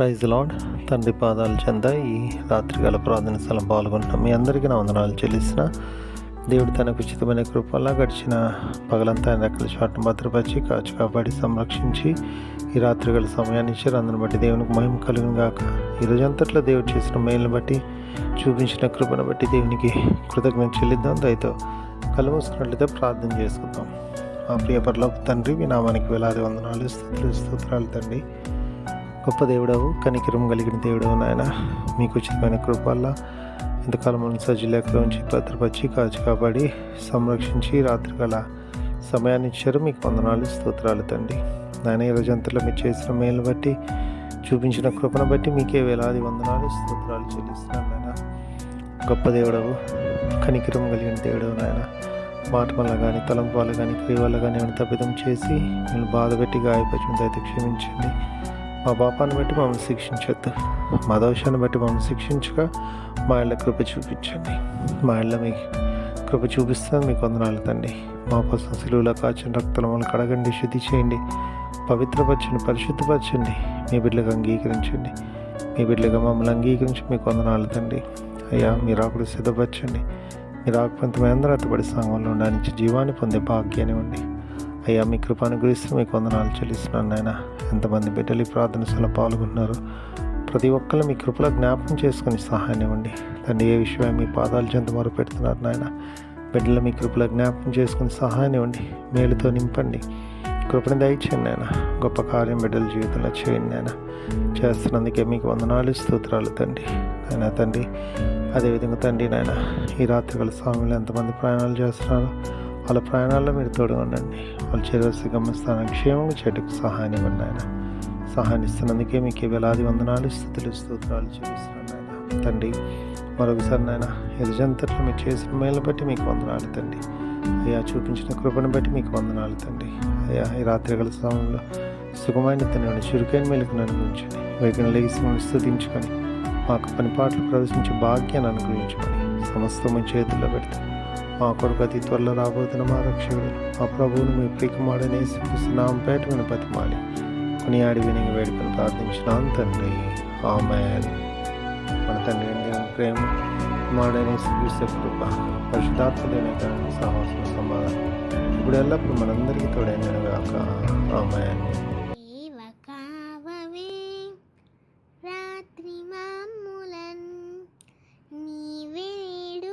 Praise lord తండ్రి పాదాలు చెంద ఈ రాత్రికాల ప్రార్థన స్థలం పాల్గొంటున్నాం. మీ అందరికీ నా వందనాలు చెల్లిసిన దేవుడు తనకు ఉచితమైన కృపల్లా గడిచిన పగలంతా ఆయన రెక్కల చాటును భద్రపరిచి కాచు కాపాడి సంరక్షించి ఈ రాత్రికాల సమయాన్ని ఇచ్చారు. అందుని బట్టి దేవునికి మహిమ కలుగును గాక. ఈరోజంతట్లో దేవుడు చేసిన మేలును బట్టి చూపించిన కృపను బట్టి దేవునికి కృతజ్ఞత చెల్లిద్దాం. దయతో కళ్ళు మూసుకున్నట్లయితే ప్రార్థన చేసుకుందాం. ఆ ప్రియ తండ్రి మీ నామానికి వేలాది వందనాలు స్థుతులు స్తోత్రాలు తండ్రి. గొప్ప దేవుడవు కనికరం కలిగిన దేవుడవు నాయన. మీకు ఉచితమైన కృప వల్ల ఇంతకాలం మన సజ్జులేఖలో ఉంచి భద్రపరిచి కాచి కాపాడి సంరక్షించి రాత్రికాల సమయాన్ని ఇచ్చారు. మీకు వందనాలు స్తోత్రాలు తండ్రి. నాయన ఈ రోజంతలో మీరు చేసిన మేలు బట్టి చూపించిన కృపను బట్టి మీకే వేలాది వందనాలు స్తోత్రాలు చెల్లిస్తున్నాను నాయన. గొప్ప దేవుడవు కనికరం కలిగిన దేవుడవు నాయన. మాట వల్ల కానీ తలంపు వల్ల కానీ క్రియ వల్ల కానీ ఏమైనా తప్పిదం చేసి నేను బాధ పెట్టి గాయపరిచిన అయితే క్షమించండి. మా పాపాన్ని బట్టి మమ్మల్ని శిక్షించొద్దు. మా దోషాన్ని బట్టి మమ్మల్ని శిక్షించక. మా ఇళ్ళ కృప చూపించండి. మా ఇళ్ళ మీ కృప చూపిస్తాను మీకు వందనాలు తండి మా కోసం సిలువులో కాచిన రక్తం మమ్మల్ని కడగండి శుద్ధి చేయండి. పవిత్రపరచండి పరిశుద్ధపరచండి. మీ బిడ్డలకు అంగీకరించండి. మీ బిడ్డలుగా మమ్మల్ని అంగీకరించి మీకు వందనాలు తండి అయ్యా మీరు ఆకుడు సిద్ధపరచండి. మీరు ఆకుపంత మీ అందరూ అతబడి సంఘంలో ఉండడానికి జీవాన్ని పొందే భాగ్యాన్ని ఉండి అయ్యా మీ కృపను గురిస్తూ మీకు వందనాలు చెల్లిస్తున్నాను నాయన. ఎంతమంది బిడ్డలు ఈ ప్రార్థన పాల్గొన్నారు ప్రతి ఒక్కరు మీ కృపలో జ్ఞాపకం చేసుకుని సహాయం ఇవ్వండి. తండ్రి ఏ విషయమై మీ పాదాలు చెంత మొరు పెడుతున్నారు నాయన. బిడ్డలు మీ కృపలో జ్ఞాపకం చేసుకుని సహాయం ఇవ్వండి. మేలుతో నింపండి. కృపని దయచేయండి నాయన. గొప్ప కార్యం బిడ్డల జీవితంలో చేయండి నాయన. చేస్తున్నందుకే మీకు వందనాలు స్తోత్రాలు తండ్రి. నాయన తండ్రి అదేవిధంగా తండ్రి నాయన ఈ రాత్రికాల స్వామిలో ఎంతమంది ప్రయాణాలు చేస్తున్నారు? వాళ్ళ ప్రయాణాల్లో మీరు తోడు ఉండండి. వాళ్ళు చేరవలసి గమ్యస్థానం క్షేమంగా చెట్టుకు సహాయం ఇవ్వండి ఆయన సహాయం ఇస్తున్నందుకే మీకు వేలాది వందనాలు స్థితులు స్తోత్రాలు చూపిస్తున్నాను ఆయన తండ్రి మరొకసారి నాయన ఎదుజంతట్లో మీరు చేసిన మేలు బట్టి మీకు వందనాలు తండ్రి. అయ్యా చూపించిన కృపను బట్టి మీకు వందనాలు తండ్రి. అయ్యా ఈ రాత్రికాల సమయంలో సుఖమైన తినండి చురుకైన మెలుకును అనుభవించండి వేగన లేచి స్థుతించుకొని మాకు పని పాటలు ప్రవేశించే భాగ్యాన్ని అనుగ్రహించుకొని సమస్తం చేతుల్లో పెడతాను మా కొడుకు అతి త్వరలో రాబోతున్న మా రక్షకుడు మా ప్రభువును మీ ప్రికమాడని నామ పేట వినపతి బతిమాలి. కొనియాడి విని వేడుకొని ప్రార్థించినాం తండ్రి. ఆమె మన తండ్రి అయిన ప్రేమ మాడని శ్రీకృష్ణ కృప పరిశుధాత్మదైన సాహసం సమాధానం ఇప్పుడు ఎల్లప్పుడు మనందరికీ తోడైన గాక. ఆమె దేవ కావవే రాత్రి మాములన్ నీవేడు